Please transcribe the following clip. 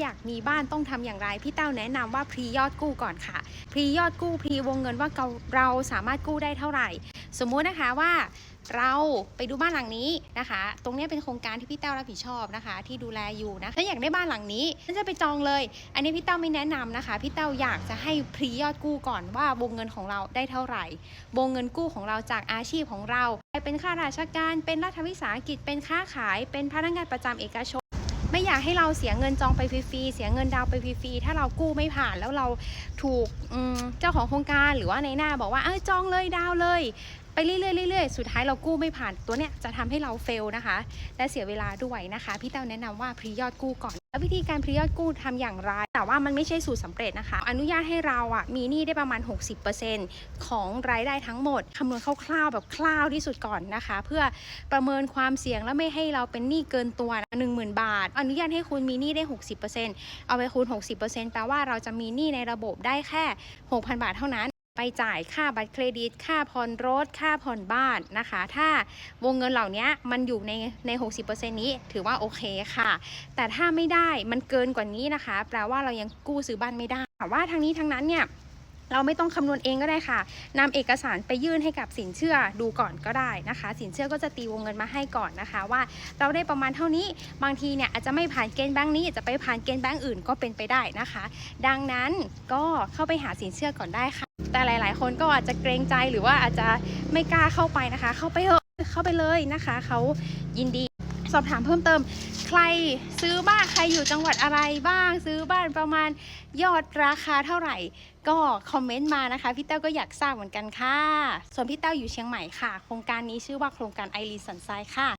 อยากมีบ้านต้องทำอย่างไร พี่เต้าแนะนำว่าพรียอดกู้ก่อนค่ะ พรียอดกู้พรีวงเงินว่าเราสามารถกู้ได้เท่าไหร่ สมมุตินะคะว่าเราไปดูบ้านหลังนี้นะคะ ตรงนี้เป็นโครงการที่พี่เต้ารับผิดชอบนะคะ ที่ดูแลอยู่นะถ้าอยากได้บ้านหลังนี้ฉันจะไปจองเลย อันนี้พี่เต้าไม่แนะนำนะคะ พี่เต้าอยากจะให้พรียอดกู้ก่อนว่าวงเงินของเราได้เท่าไหร่ วงเงินกู้ของเราจากอาชีพของเรา เป็นข้าราชการ เป็นรัฐวิสาหกิจ เป็นค้าขาย เป็นพนักงานประจำเอกชน อยากให้เราเสียเงินจองไปฟรีๆเสียเงินดาวน์ไปฟรีๆถ้าเรากู้ไม่ผ่านแล้วเราถูกเจ้าของโครงการหรือว่าในหน้าบอกว่าเออจองเลยดาวน์เลย ไปเรื่อยๆเรื่อยๆสุดท้ายเรากู้ไม่ผ่านตัวเนี้ยจะทำให้เราเฟลนะคะ และเสียเวลาด้วยนะคะ พี่เต้าแนะนำว่าพรียอดกู้ก่อนแล้ววิธีการพรียอดกู้ทำอย่างไร แต่ว่ามันไม่ใช่สูตรสำเร็จนะคะ อนุญาตให้เราอะมีหนี้ได้ประมาณ 60%ของรายได้ทั้งหมดคำนวณคร่าวๆแบบคร่าวที่สุดก่อนนะคะ เพื่อประเมินความเสี่ยงและไม่ให้เราเป็นหนี้เกินตัวนะ10,000 บาท อนุญาตให้คุณมีหนี้ได้ 60%เอาไปคูณ 60%แปลว่าเราจะมีหนี้ในระบบได้แค่ 6,000 บาทเท่านั้น ไปจ่ายค่าบัตรเครดิต ค่าผ่อนรถ ค่าผ่อนบ้านนะคะ ถ้าวงเงินเหล่านี้มันอยู่ในใน 60%นี้ถือว่าโอเคค่ะ แต่ถ้าไม่ได้มันเกินกว่านี้นะคะ แปลว่าเรายังกู้ซื้อบ้านไม่ได้แต่ว่าทางนี้ทางนั้นเนี่ย เราไม่ต้องคำนวณเองก็ได้ค่ะนำเอกสารไปยื่นให้กับสินเชื่อดูก่อนก็ได้นะคะ สินเชื่อก็จะตีวงเงินมาให้ก่อนนะคะ ว่าเราได้ประมาณเท่านี้บางทีเนี่ยอาจจะไม่ผ่านเกณฑ์แบงค์นี้อาจจะไปผ่านเกณฑ์แบงค์อื่นก็เป็นไปได้นะคะ ดังนั้นก็เข้าไปหาสินเชื่อก่อนได้ค่ะ แต่หลาย ๆ คนก็อาจจะเกรงใจหรือว่าอาจจะไม่กล้าเข้าไปนะคะ เข้าไปเถอะเข้าไปเลยนะคะเขายินดีสอบถามเพิ่มเติม ใครซื้อบ้านใครอยู่จังหวัดอะไรบ้าง ซื้อบ้านประมาณยอดราคาเท่าไหร่ ก็คอมเมนต์มานะคะพี่เต้าก็อยากทราบเหมือนกันค่ะ ส่วนพี่เต้าอยู่เชียงใหม่ค่ะ โครงการนี้ชื่อว่าโครงการไอรีสันไซค่ะ